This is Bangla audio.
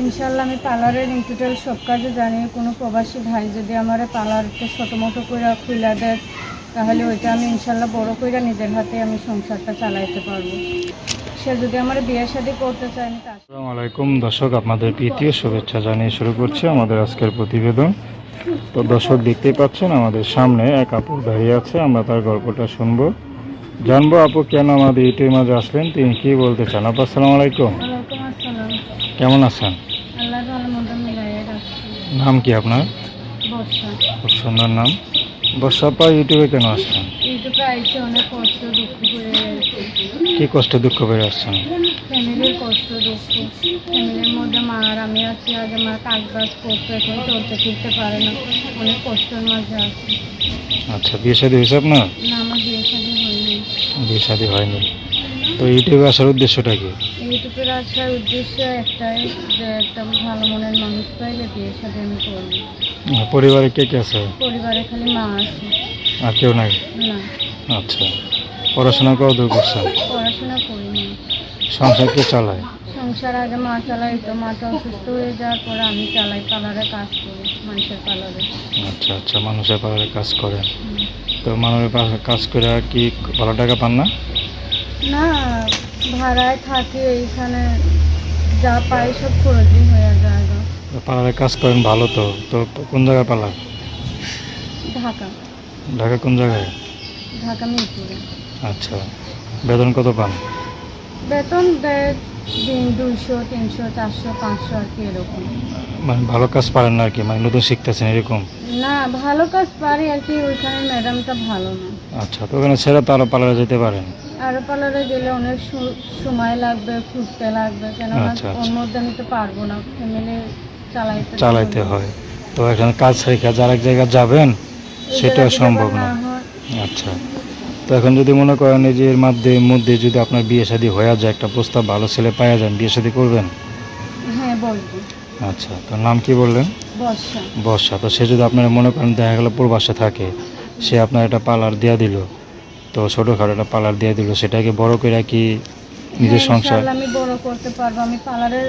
ইনশাল্লাহ আমি পার্লারের ইনটোটাল সব কাজে জানি কোনো প্রবাসী ভাই যদি আমার পার্লারকে ছোটো মোটো করে খুলে দেয় তাহলে ওইটা আমি ইনশাল্লাহ বড় করে নিজের হাতে আমি সংসারটা চালাইতে পারব। সে যদি আমার বিয়ে শাদী করতে চায় আমি আসসালামু আলাইকুম। দর্শক আপনাদের প্রীতীয় শুভেচ্ছা জানিয়ে শুরু করছি আমাদের আজকের প্রতিবেদন। তো দর্শক দেখতেই পাচ্ছেন আমাদের সামনে এক আপু দাঁড়িয়ে আছে আমরা তার গল্পটা শুনব। জানব আপু কেন আমাদের ইউটিউবের মাঝে আসলেন? তিনি কি বলতে চান? আপু আসসালামু আলাইকুম। কেমন আছেন? নাম কি আপনার? খুব সুন্দর নাম। বর্ষাপা ইউটিউবে কেন আসছেন? কি কষ্ট দুঃখ করে আসছেন? ফ্যামিলির কষ্ট দুঃখ। ফ্যামিলির মধ্যে মা আর আমি আছি আগে মা কাজ বাজ করতো এখন চলতে ফিরতে পারে না। অনেক কষ্টের মাঝে আছে। আচ্ছা বিয়ে শাদী হয়েছে আপনার? না আমার বিয়ে শাদী হয়নি। বিয়ে শাদী হয়নি। তো ইউটিউবে আসার উদ্দেশ্যটা কি? ইউটিউবের আসার উদ্দেশ্য একটাই যে একটা ভালো মনের মানুষ পাইলে বিয়ে শাদী আমি করব পরিবারে কে কে আছে? পরিবারে খালি মা আছে। আর কেউ নাই? না। আচ্ছা। পড়াশোনা কত দূর করছেন পড়াশোনা করিনি সংসার কে চালায়? সংসার আগে মা চালাই তো মাটা অসুস্থ হয়ে যাওয়ার পরে আমি চালাই পার্লারে কাজ করি মানুষের পার্লারে। আচ্ছা আচ্ছা মানুষের পাড়ারে কাজ করেন। তো মানুষের কাজ করে কি ভালো টাকা পান না? না ভাড়ায় থাকি এইখানে যা পাই সব খরচই হয়ে যায় গো। তো কাজ করেন ভালো তো তো কোন জায়গায় পালার ঢাকা। ঢাকা কোন জায়গায়? ঢাকা মিরপুরে। আচ্ছা বেতন কত পান? বেতন দেয় দিন দুইশো তিনশো চারশো পাঁচশো আর কি এরকম। মানে ভালো কাজ পারেন না আর কি মানে নতুন শিখতেছেন এরকম? না ভালো কাজ পারি আর কি ওইখানে ম্যাডামটা ভালো না। আচ্ছা তো ওখানে ছেড়ে তো আরও পার্লারে যেতে পারেন আরও পার্লারে গেলে অনেক সময় লাগবে খুঁজতে লাগবে কেননা আচ্ছা, ওর আচ্ছা। মধ্যে আমি তো পারব না ফ্যামিলি চালাইতে চালাইতে হয়। তো এখানে কাজ শেখা যার এক জায়গায় যাবেন সেটা সম্ভব না। আচ্ছা। তো এখন যদি মনে করেন এই যে এর মধ্যে মধ্যে যদি আপনার বিয়ে শাদী হয়ে যায় একটা প্রস্তাব ভালো ছেলে পাওয়া যান বিয়ে শাদী করবেন? হ্যাঁ বলব। আচ্ছা তো নাম কি বললেন? বর্ষা। বর্ষা। তো সে যদি আপনার মনে করেন দেখা গেলো প্রবাসে থাকে সে আপনার একটা পার্লার দেওয়া দিল। তো ছোটোখাটো একটা পার্লার দিয়ে দিল সেটাকে বড় করে কি নিজের হ্যাঁ, সংসার আমি বড় করতে পারব। আমি পার্লারের